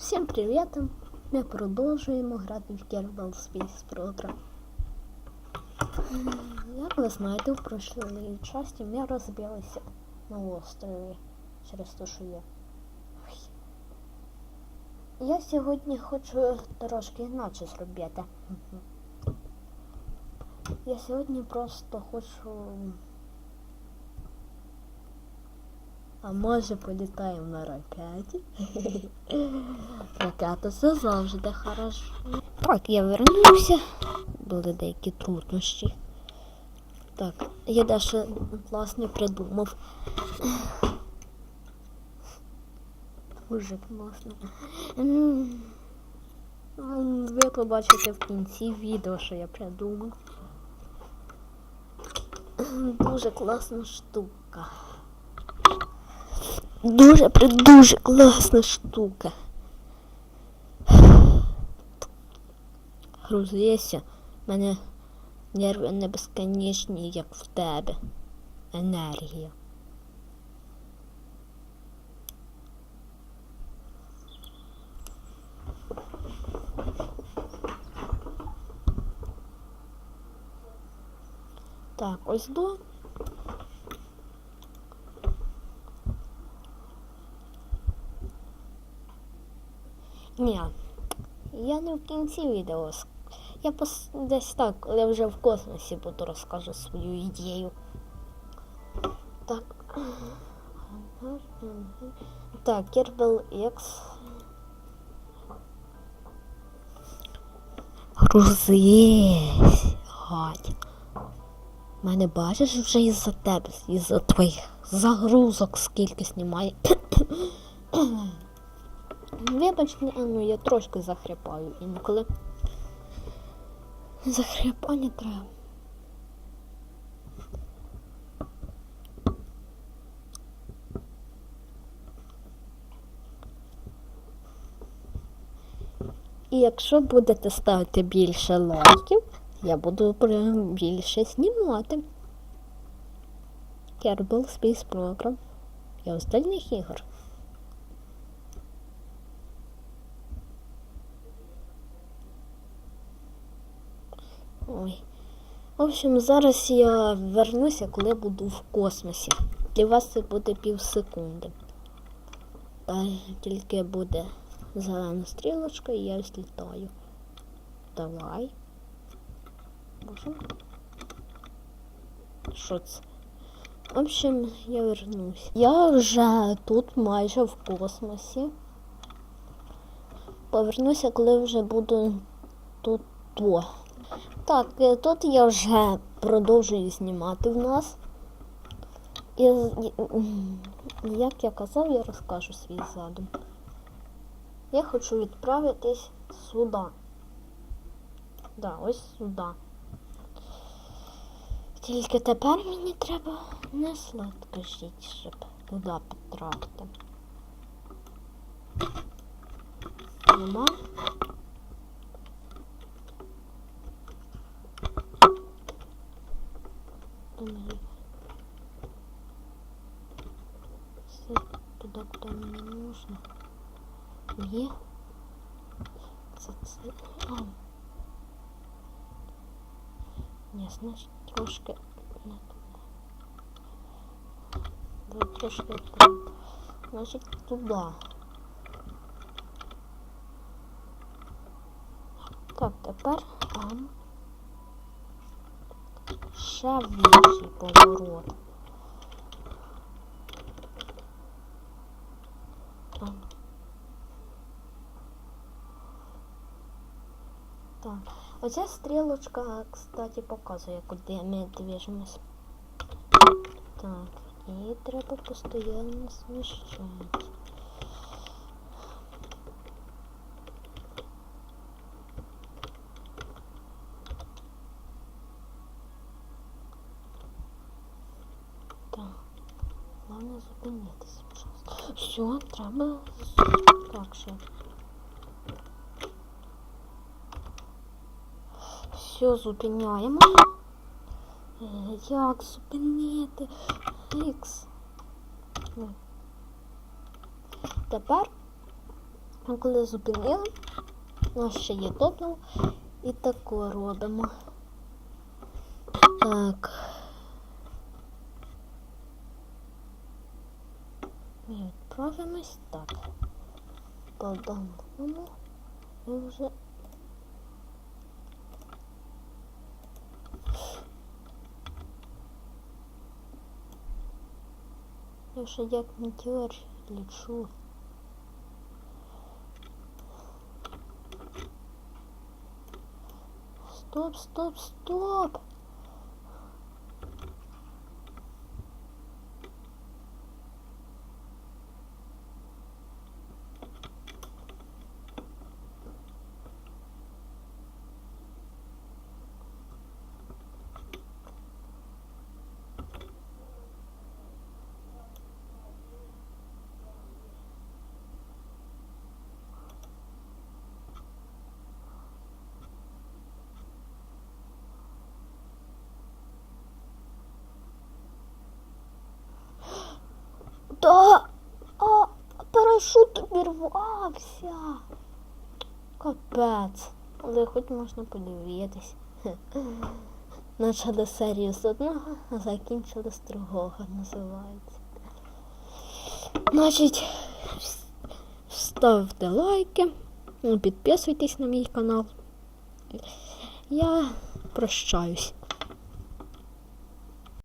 Всім привіт! Ми продовжуємо грати в Kerbal Space Program. Як ви знаєте, в прошлій часті ми розбилися на острові через те, що є. Я сьогодні хочу трошки інакше зробити. Я сьогодні просто хочу. А може політаємо на ракеті? Ракета це завжди хорошо. Так, я вернувся. Були деякі труднощі. Так, я дещо власне придумав. Дуже класно. М, Ви побачите в кінці відео, що я придумав. Дуже класна штука. Дуже дуже класна штука. Грузися, мене нерви не безконечні, як в тебе. Енергія. Так, ось до. Ні, я не в кінці відео. Я пос... десь так, коли вже в космосі буду розкажу свою ідею. Так. Так, Kerbal X. Грузись, гадь. Мене бачиш вже із-за тебе, із-за твоїх загрузок скільки знімає. Вибач, ну я трошки захрипаю інколи. Захрипання треба. І якщо будете ставити більше лайків, я буду більше знімати. Kerbal Space Program і остальних ігор. Ой. В общем, зараз я вернуся, коли буду в космосі. Для вас це буде пів секунди. Та тільки буде зелена стрілочка і я злітаю. Давай. Боже. Що це? В общем, я вернусь. Я вже тут майже в космосі. Повернуся, коли вже буду тут. -то. Так, е, тут я вже продовжую знімати в нас. І, як я казав, я розкажу свій задум. Я хочу відправитись сюди. Да, ось сюди. Тільки тепер мені треба не сладко жити, щоб туди потрапити. Нема. Є. Це це. А. Ні, значить трошки не туди. Да, трошки туди. Значить туди. Так, тепер ам. Ще в інший поворот. оця стрілочка, кстати, показує, куди ми движемось. Так, і треба постійно сміщати. Так, головне зупинитися, пожалуйста. Все, треба. Так, ще. Все, зупиняємо. Е, Як зупинити? Ікс. Ну. Тепер коли зупинили, у ще є топливо. І тако робимо. Так. Ми відправимось так. По-домому. І вже. Вже як метеор лечу. Стоп, стоп, стоп! Да, а парашут обірвався. Капець. Але хоч можна подивитись. Почали серію з одного, а закінчили з другого, називається. Значить, ставте лайки, підписуйтесь на мій канал. Я прощаюсь.